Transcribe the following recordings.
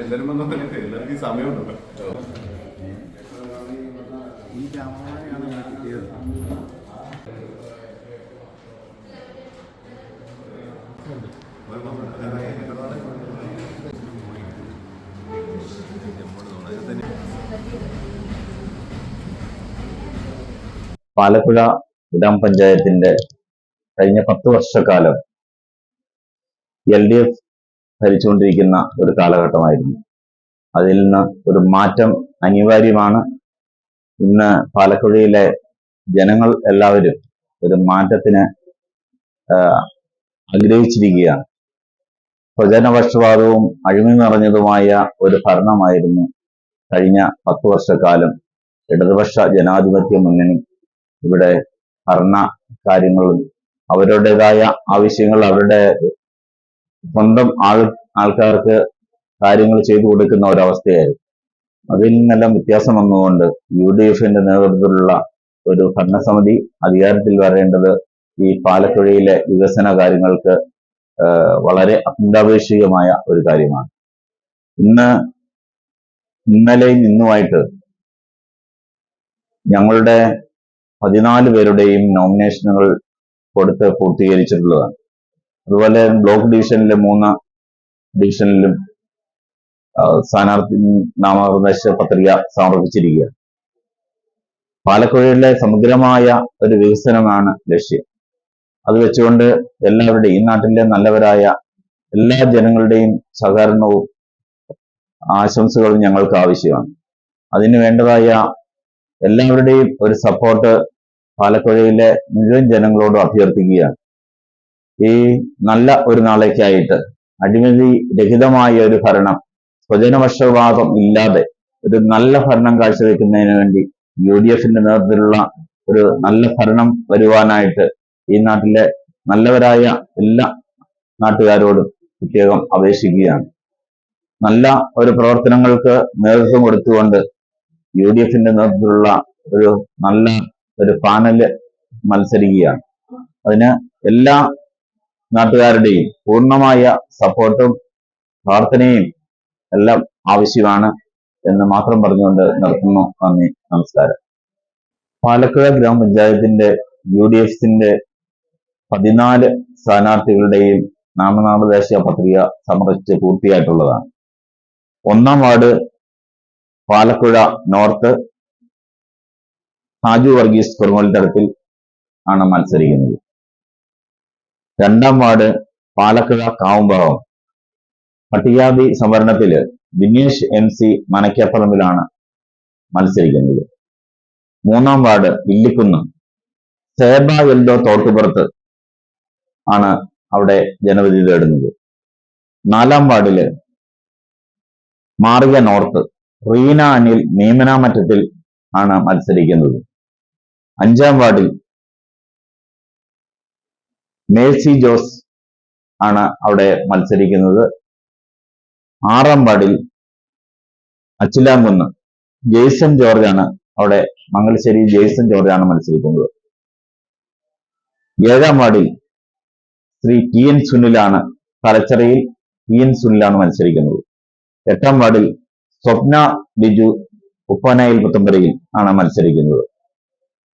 എല്ലാവരും വന്നതല്ലേ എല്ലാവർക്കും ഈ സമയമുണ്ടല്ലോ ഈ ഞാൻ കിട്ടിയത് പാലപ്പുഴ ഗ്രാമപഞ്ചായത്തിന്റെ കഴിഞ്ഞ പത്ത് വർഷക്കാലം എൽ ഡി എഫ് ഭരിച്ചുകൊണ്ടിരിക്കുന്ന ഒരു കാലഘട്ടമായിരുന്നു. അതിൽ നിന്ന് ഒരു മാറ്റം അനിവാര്യമാണ്. ഇന്ന് പാലക്കുഴയിലെ ജനങ്ങൾ എല്ലാവരും ഒരു മാറ്റത്തിന് ആഗ്രഹിച്ചിരിക്കുകയാണ്. സ്വജനപക്ഷപാതവും അഴിമി നിറഞ്ഞതുമായ ഒരു ഭരണമായിരുന്നു കഴിഞ്ഞ പത്തു വർഷക്കാലം. ഇടതുപക്ഷ ജനാധിപത്യ മുന്നണി ഇവിടെ ഭരണ കാര്യങ്ങളും അവരുടേതായ ആവശ്യങ്ങൾ അവരുടെ സ്വന്തം ആൾ ആൾക്കാർക്ക് കാര്യങ്ങൾ ചെയ്തു കൊടുക്കുന്ന ഒരവസ്ഥയായിരുന്നു. അതിൽ നിന്നെല്ലാം വ്യത്യാസം വന്നുകൊണ്ട് യു ഡി എഫിന്റെ നേതൃത്വത്തിലുള്ള ഒരു ഭരണസമിതി അധികാരത്തിൽ വരേണ്ടത് ഈ പാലക്കുഴയിലെ വികസന കാര്യങ്ങൾക്ക് വളരെ അത്യന്താപേക്ഷികമായ ഒരു കാര്യമാണ്. ഇന്ന് ഇന്നലെയും ഇന്നുമായിട്ട് ഞങ്ങളുടെ പതിനാല് പേരുടെയും നോമിനേഷനുകൾ കൊടുത്ത് പൂർത്തീകരിച്ചിട്ടുള്ളതാണ്. അതുപോലെ ബ്ലോക്ക് ഡിവിഷനിലെ മൂന്ന് ഡിവിഷനിലും സ്ഥാനാർത്ഥി നാമനിർദ്ദേശ പത്രിക സമർപ്പിച്ചിരിക്കുക. പാലക്കുഴയിലെ സമഗ്രമായ ഒരു വികസനമാണ് ലക്ഷ്യം. അത് വെച്ചുകൊണ്ട് എല്ലാവരുടെയും ഈ നാട്ടിലെ നല്ലവരായ എല്ലാ ജനങ്ങളുടെയും സഹകരണവും ആശംസകളും ഞങ്ങൾക്ക് ആവശ്യമാണ്. അതിന് വേണ്ടതായ എല്ലാവരുടെയും ഒരു സപ്പോർട്ട് പാലക്കുഴയിലെ മുഴുവൻ ജനങ്ങളോടും അഭ്യർത്ഥിക്കുകയാണ്. ഈ നല്ല ഒരു നാളേക്കായിട്ട് അഴിമതി രഹിതമായ ഒരു ഭരണം സ്വജനപക്ഷപാതം ഇല്ലാതെ ഒരു നല്ല ഭരണം കാഴ്ചവെക്കുന്നതിന് വേണ്ടി യു ഡി എഫിന്റെ നേതൃത്വത്തിലുള്ള ഒരു നല്ല ഭരണം വരുവാനായിട്ട് ഈ നാട്ടിലെ നല്ലവരായ എല്ലാ നാട്ടുകാരോടും പ്രത്യേകം അപേക്ഷിക്കുകയാണ്. നല്ല ഒരു പ്രവർത്തനങ്ങൾക്ക് നേതൃത്വം കൊടുത്തുകൊണ്ട് യു ഡി എഫിന്റെ നേതൃത്വത്തിലുള്ള ഒരു നല്ല ഒരു പാനൽ മത്സരിക്കുകയാണ്. അതിന് എല്ലാ നാട്ടുകാരുടെയും പൂർണമായ സപ്പോർട്ടും പ്രാർത്ഥനയും എല്ലാം ആവശ്യമാണ് എന്ന് മാത്രം പറഞ്ഞുകൊണ്ട് നിർത്തുന്നു. നന്ദി നമസ്കാരം. പാലക്കുഴ ഗ്രാമപഞ്ചായത്തിന്റെ യു ഡി എഫിന്റെ പതിനാല് സ്ഥാനാർത്ഥികളുടെയും നാമനാമദേശ പത്രിക സമർപ്പിച്ച് പൂർത്തിയായിട്ടുള്ളതാണ്. ഒന്നാം വാർഡ് പാലക്കുഴ നോർത്ത് ഹാജു വർഗീസ് കുറുമൽത്തടത്തിൽ ആണ് മത്സരിക്കുന്നത്. രണ്ടാം വാർഡ് പാലക്കുഴ കാവുംഭാഗം പട്ടികാതി സംവരണത്തിൽ ദിനേശ് എം സി മനക്കപ്പറമ്പിലാണ് മത്സരിക്കുന്നത്. മൂന്നാം വാർഡ് ഇല്ലിക്കുന്ന് സേബ എൽദോ തോട്ടുപുറത്ത് ആണ് അവിടെ ജനവിധി തേടുന്നത്. നാലാം വാർഡിൽ മാറിയ നോർത്ത് റീന അനിൽ നിയമനാമറ്റത്തിൽ ആണ് മത്സരിക്കുന്നത്. അഞ്ചാം വാർഡിൽ മേഴ്സി ജോസ് ആണ് അവിടെ മത്സരിക്കുന്നത്. ആറാം വാർഡിൽ അച്ചിലാംകുന്ന് ജെയ്സൺ ജോർജ് ആണ് അവിടെ മംഗലശ്ശേരി ജെയ്സൺ ജോർജ് ആണ് മത്സരിക്കുന്നത്. ഏഴാം വാർഡിൽ ശ്രീ ടി എൻ സുനിലാണ് തലച്ചറയിൽ ടി എൻ സുനിലാണ് മത്സരിക്കുന്നത്. എട്ടാം വാർഡിൽ സ്വപ്ന ബിജു ഉപ്പനയിൽ പുത്തമ്പരയിൽ ആണ് മത്സരിക്കുന്നത്.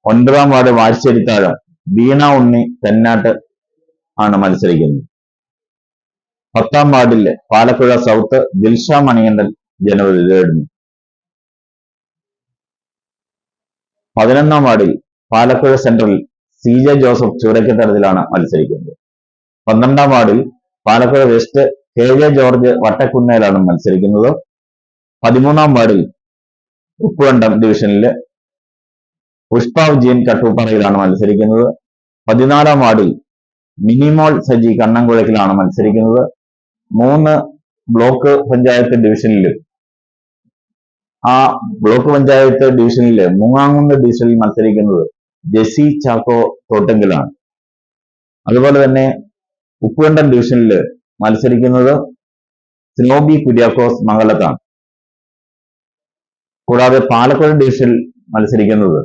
ഒൻപതാം വാർഡ് വാഴ്ചേരിത്താഴം വീണ ഉണ്ണി തെന്നാട്ട് ആണ് മത്സരിക്കുന്നത്. പത്താം വാർഡിൽ പാലക്കുഴ സൗത്ത് ദിൽഷ മണികണ്ഠൻ ജനവിധി നേടുന്നു പതിനൊന്നാം വാർഡിൽ Palakkuzha central C J Joseph ചൂരക്കത്തരത്തിലാണ് മത്സരിക്കുന്നത്. പന്ത്രണ്ടാം വാർഡിൽ Palakkuzha west K J George വട്ടക്കുന്നേലാണ് മത്സരിക്കുന്നത്. പതിമൂന്നാം വാർഡിൽ ഉപ്പുവണ്ടം ഡിവിഷനിലെ പുഷ്പ വിജയൻ കട്ടൂപ്പാറയിലാണ് മത്സരിക്കുന്നത്. പതിനാലാം വാർഡിൽ മിനിമോൾ സജി കണ്ണംകുഴക്കിലാണ് മത്സരിക്കുന്നത്. മൂന്ന് ബ്ലോക്ക് പഞ്ചായത്ത് ഡിവിഷനിൽ ആ ബ്ലോക്ക് പഞ്ചായത്ത് ഡിവിഷനിൽ മൂങ്ങാങ്കുന്ന് ഡിവിഷനിൽ മത്സരിക്കുന്നത് ജെസി ചാക്കോ തോട്ടെങ്കിലാണ്. അതുപോലെ തന്നെ ഉപ്പുകണ്ടം ഡിവിഷനിൽ മത്സരിക്കുന്നത് സ്നോബി കുര്യാക്കോസ് മംഗലത്താണ്. കൂടാതെ പാലക്കാട് ഡിവിഷനിൽ മത്സരിക്കുന്നത്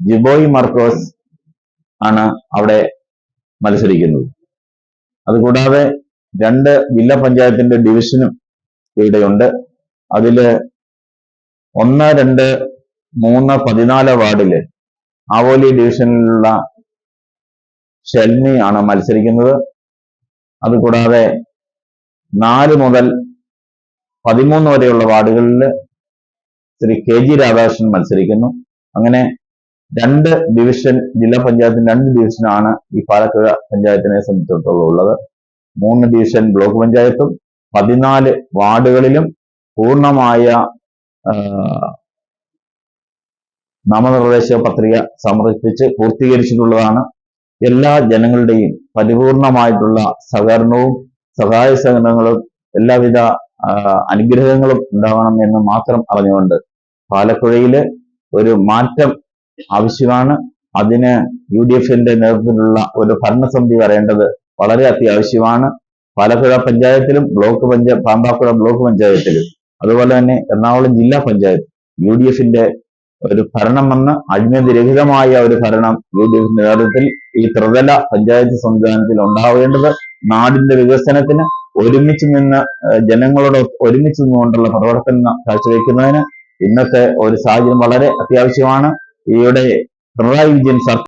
ജിബോയ് മർക്കോസ് ആണ് അവിടെ മത്സരിക്കുന്നത്. അതുകൂടാതെ രണ്ട് ജില്ലാ പഞ്ചായത്തിന്റെ ഡിവിഷനും ഇവിടെയുണ്ട്. അതിൽ ഒന്ന് രണ്ട് മൂന്ന് പതിനാല് വാർഡിൽ ആവോലി ഡിവിഷനിലുള്ള ഷെൽമി ആണ് മത്സരിക്കുന്നത്. അതുകൂടാതെ നാല് മുതൽ പതിമൂന്ന് വരെയുള്ള വാർഡുകളിൽ ശ്രീ കെ ജി രാധാകൃഷ്ണൻ മത്സരിക്കുന്നു. അങ്ങനെ രണ്ട് ഡിവിഷൻ ജില്ലാ പഞ്ചായത്തിന് രണ്ട് ഡിവിഷനാണ് ഈ പാലക്കുഴ പഞ്ചായത്തിനെ സംബന്ധിച്ചിടത്തോളം ഉള്ളത്. മൂന്ന് ഡിവിഷൻ ബ്ലോക്ക് പഞ്ചായത്തും പതിനാല് വാർഡുകളിലും പൂർണമായ നാമനിർദ്ദേശ പത്രിക സമർപ്പിച്ച് പൂർത്തീകരിച്ചിട്ടുള്ളതാണ്. എല്ലാ ജനങ്ങളുടെയും പരിപൂർണമായിട്ടുള്ള സഹകരണവും സഹായ സഹകരണങ്ങളും എല്ലാവിധ അനുഗ്രഹങ്ങളും ഉണ്ടാവണം എന്ന് മാത്രം അറിഞ്ഞുകൊണ്ട് പാലക്കുഴയിലെ ഒരു മാറ്റം ആവശ്യമാണ്. അതിന് യു ഡി എഫിന്റെ നേതൃത്വത്തിലുള്ള ഒരു ഭരണസമിതി വരേണ്ടത് വളരെ അത്യാവശ്യമാണ്. പാലക്കുഴ പഞ്ചായത്തിലും ബ്ലോക്ക് പഞ്ചായത്ത് പാമ്പാക്കുഴ ബ്ലോക്ക് പഞ്ചായത്തിലും. അതുപോലെ തന്നെ എറണാകുളം ജില്ലാ പഞ്ചായത്ത് യു ഡി എഫിന്റെ ഒരു ഭരണം വന്ന് അഴിമതിരഹിതമായ ഒരു ഭരണം യു ഡി എഫിന്റെ നേതൃത്വത്തിൽ ഈ ത്രിതല പഞ്ചായത്ത് സംവിധാനത്തിൽ ഉണ്ടാവേണ്ടത് നാടിന്റെ വികസനത്തിന് ഒരുമിച്ച് നിന്ന് ജനങ്ങളോട് ഒരുമിച്ച് നിന്നുകൊണ്ടുള്ള പ്രവർത്തനം കാഴ്ചവെക്കുന്നതിന് ഇന്നത്തെ ഒരു സാഹചര്യം വളരെ അത്യാവശ്യമാണ്. ഈയിടെ പിണറായി വിജയൻ സർക്കാർ